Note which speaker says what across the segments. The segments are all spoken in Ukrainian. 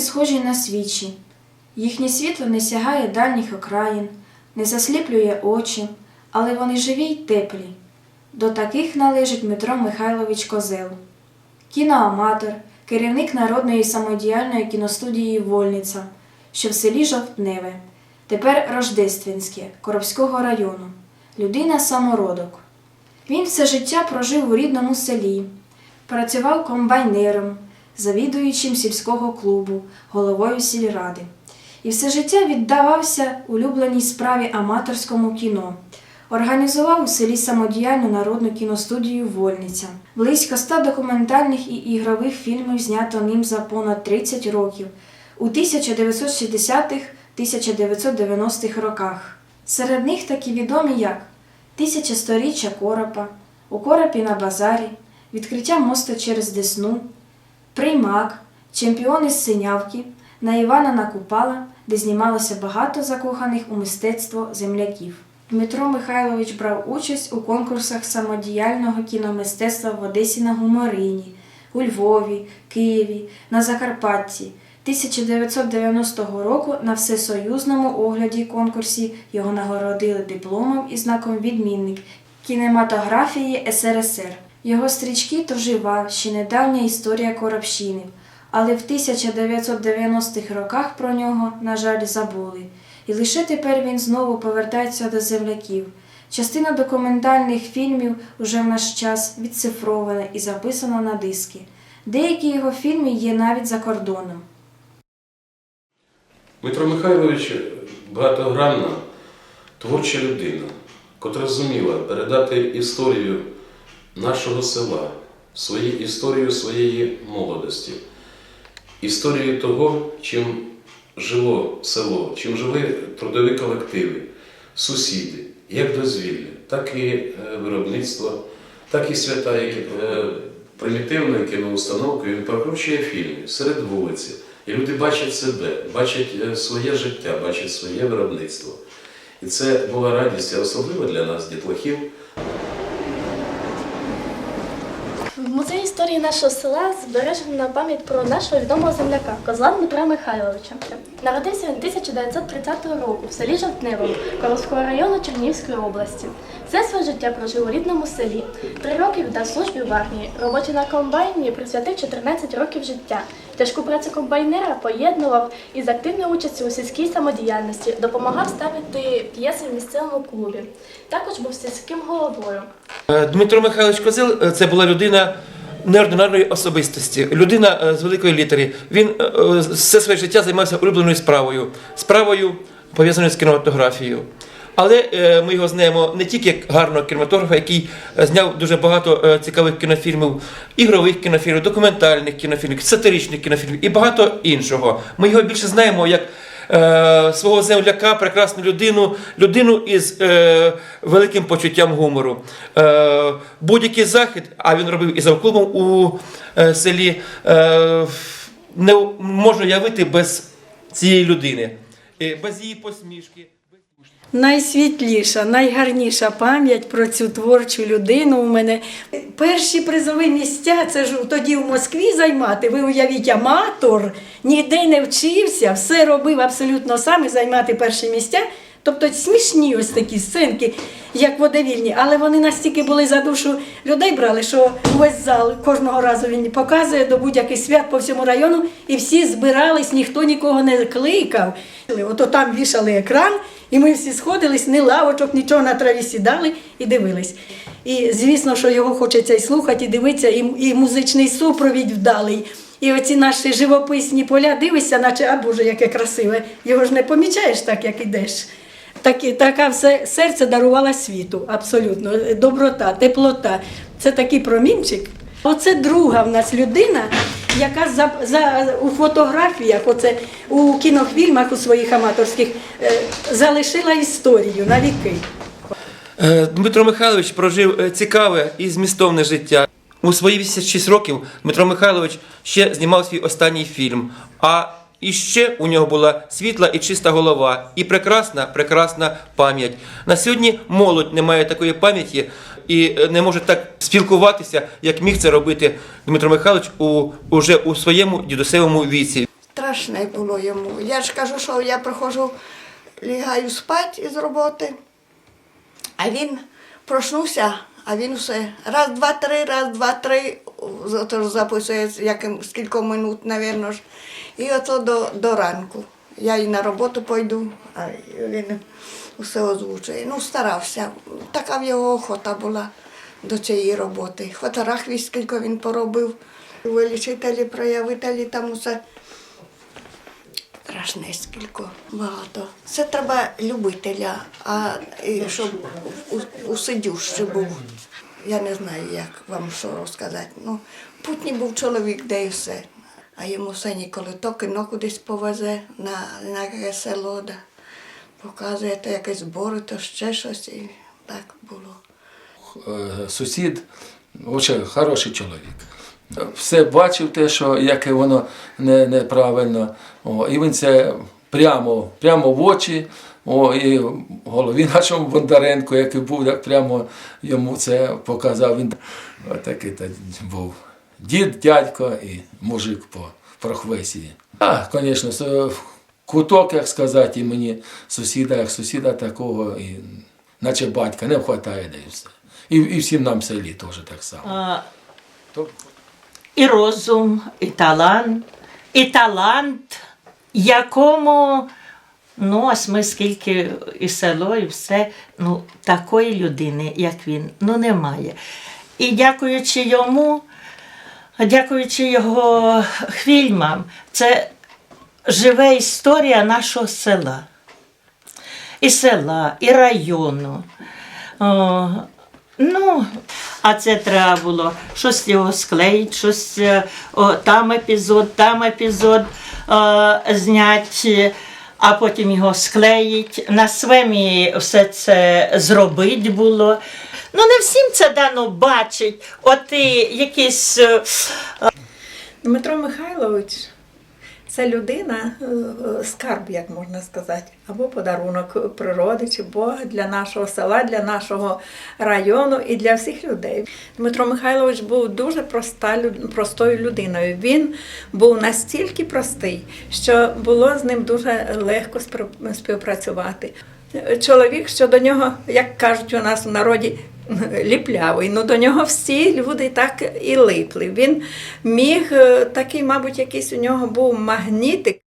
Speaker 1: схожі на свічі. Їхнє світло не сягає дальніх окраїн, не засліплює очі, але вони живі й теплі. До таких належить Дмитро Михайлович Козел, кіноаматор, керівник народної самодіяльної кіностудії Вольниця, що в селі Жовтневе, тепер Рождественське, Коробського району, людина самородок. Він все життя прожив у рідному селі, працював комбайнером, завідуючим сільського клубу, головою сільради. І все життя віддавався улюбленій справі аматорському кіно. Організував у селі самодіяльну народну кіностудію Вольниця. Близько ста документальних і ігрових фільмів знято ним за понад 30 років у 1960-1990-х роках. Серед них такі відомі як Тисяча сторіччя Коропа, У Коропі на базарі, Відкриття мосту через Десну, Приймак, Чемпіони з Синявки, на Івана Накупала, де знімалося багато закоханих у мистецтво земляків. Дмитро Михайлович брав участь у конкурсах самодіяльного кіномистецтва в Одесі на Гуморині, у Львові, Києві, на Закарпатті. 1990 року на всесоюзному огляді конкурсі його нагородили дипломом і знаком відмінник кінематографії СРСР. Його стрічки то жива, ще недавня історія Коробщини, але в 1990-х роках про нього, на жаль, забули. І лише тепер він знову повертається до земляків. Частина документальних фільмів уже в наш час відцифрована і записана на диски. Деякі його фільми є навіть за кордоном.
Speaker 2: Дмитро Михайлович багатогранна творча людина, котра зуміла передати історію нашого села, свою історію своєї молодості, історію того, чим жило село, чим жили трудові колективи, сусіди, як дозвілля, так і е, виробництво, так і свята, які е, примітивною кіноустановкою він прокручує фільми серед вулиці. І люди бачать себе, бачать е, своє життя, бачать своє виробництво. І це була радість, особливо для нас, дітлахів,
Speaker 3: В музеї історії нашого села збережена пам'ять про нашого відомого земляка Козла Дмитра Михайловича. Народився він 1930 року в селі Жовтневому Коровського району Чернігівської області. Все своє життя прожив у рідному селі. Три роки віддав службі в армії. Роботі на комбайні присвятив 14 років життя. Тяжку працю комбайнера поєднував із активною участю у сільській самодіяльності, допомагав ставити п'єси в місцевому клубі. Також був сільським головою.
Speaker 4: Е, Дмитро Михайлович Козел е, це була людина неординарної особистості, людина е, з великої літери. Він все своє життя займався улюбленою справою, справою пов'язаною з кінематографією. Але ми його знаємо не тільки як гарного кінематографа, який зняв дуже багато цікавих кінофільмів, ігрових кінофільмів, документальних кінофільмів, сатиричних кінофільмів і багато іншого. Ми його більше знаємо як е, свого земляка, прекрасну людину, людину із е, великим почуттям гумору. Е, будь-який захід, а він робив і за клубом у е, селі, е, не можна явити без цієї людини, без її посмішки.
Speaker 5: Найсвітліша, найгарніша пам'ять про цю творчу людину у мене. Перші призові місця це ж тоді в Москві займати. Ви уявіть, аматор, ніде не вчився, все робив абсолютно сам і займати перші місця. Тобто смішні ось такі сценки, як водовільні, але вони настільки були за душу людей брали, що весь зал кожного разу він показує до будь-яких свят по всьому району, і всі збирались, ніхто нікого не кликав. Ото там вішали екран, і ми всі сходились, ні лавочок, нічого на траві сідали і дивились. І звісно, що його хочеться і слухати, і дивитися, і, і музичний супровід вдалий. І оці наші живописні поля дивишся, наче, а Боже, яке красиве. Його ж не помічаєш так, як ідеш. Так, така все серце дарувала світу, абсолютно. Доброта, теплота. Це такий промінчик. Оце друга в нас людина, яка за, за, у фотографіях, оце, у кінофільмах у своїх аматорських е, залишила історію на віки.
Speaker 4: Е, Дмитро Михайлович прожив е, цікаве і змістовне життя. У свої 86 років Дмитро Михайлович ще знімав свій останній фільм. А і ще у нього була світла і чиста голова, і прекрасна, прекрасна пам'ять. На сьогодні молодь не має такої пам'яті і е, не може так спілкуватися, як міг це робити Дмитро Михайлович у, уже у своєму дідусевому віці.
Speaker 6: страшне було йому. Я ж кажу, що я приходжу, лягаю спати із роботи, а він проснувся, а він все. Раз, два, три, раз, два, три. Ото записує яким, скільки минут, напевно ж. І ото до, до ранку. Я і на роботу пойду, а він все озвучує. Ну, старався. Така в його охота була до цієї роботи. Фотографій, скільки він поробив. Вилічителі, проявителі, там усе. Страшне скільки багато. Це треба любителя, а щоб усидющий був. Я не знаю, як вам що розказати. Ну, путній був чоловік, де і все. А йому все ніколи то кіно кудись повезе на, на якесь село, да. показує то якісь збори, то ще щось. І так було.
Speaker 7: Е, сусід, дуже хороший чоловік. Все бачив те, що яке воно не, неправильно. О, і він це прямо, прямо в очі. О, і голові нашому Бондаренку, який був, так прямо йому це показав. Він отакий був дід, дядько і мужик по професії. А, звісно, куток, як сказати, і мені сусіда, як сусіда такого, і, наче батька, не вистачає, де і все. І, і всім нам в селі теж так само.
Speaker 8: А, і розум, і талант, і талант, якому, ну, ось ми скільки і село, і все, ну, такої людини, як він, ну, немає. І дякуючи йому, дякуючи його фільмам, це живе історія нашого села. І села, і району. О, ну, а це треба було щось його склеїти, щось е, о, там епізод, там епізод е, зняти, а потім його склеїть. На свемі все це зробити було. Ну, не всім це дано бачить. От і якісь. е,
Speaker 9: Дмитро Михайлович це людина, е, е, скарб, як можна сказати, або подарунок природи чи Бога для нашого села, для нашого району і для всіх людей. Дмитро Михайлович був дуже проста, простою людиною. Він був настільки простий, що було з ним дуже легко співпрацювати. Чоловік, що до нього, як кажуть у нас в народі, ліплявий. Ну до нього всі люди так і липли. Він міг е, такий, мабуть, якийсь у нього був магнітик.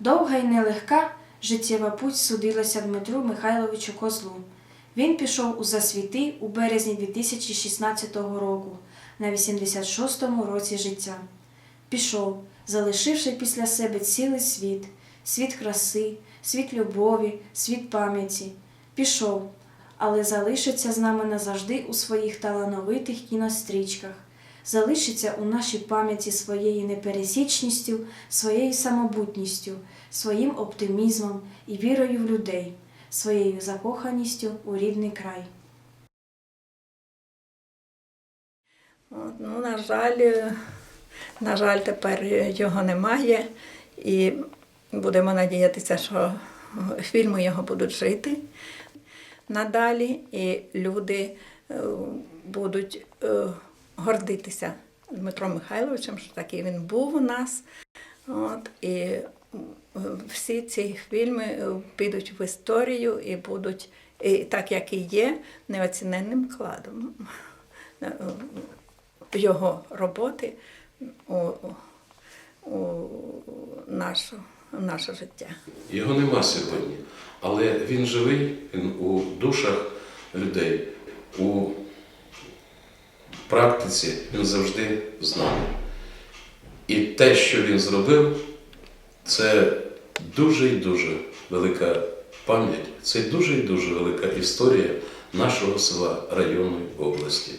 Speaker 1: Довга і нелегка життєва путь судилася Дмитру Михайловичу Козлу. Він пішов у засвіти у березні 2016 року на 86-му році життя. Пішов, залишивши після себе цілий світ, світ краси, світ любові, світ пам'яті. Пішов, але залишиться з нами назавжди у своїх талановитих кінострічках, залишиться у нашій пам'яті своєю непересічністю, своєю самобутністю, своїм оптимізмом і вірою в людей, своєю закоханістю у рідний край.
Speaker 9: Ну, на жаль, на жаль, тепер його немає. І будемо надіятися, що фільми його будуть жити надалі, і люди е, будуть е, гордитися Дмитром Михайловичем, що такий він був у нас. От, і е, всі ці фільми підуть в історію і будуть, і, так як і є, неоціненним вкладом е, його роботи у, у нашу, наше життя.
Speaker 2: Його нема сьогодні, але він живий, він у душах людей, у практиці він завжди з нами. І те, що він зробив, це дуже і дуже велика пам'ять, це дуже і дуже велика історія нашого села, району області.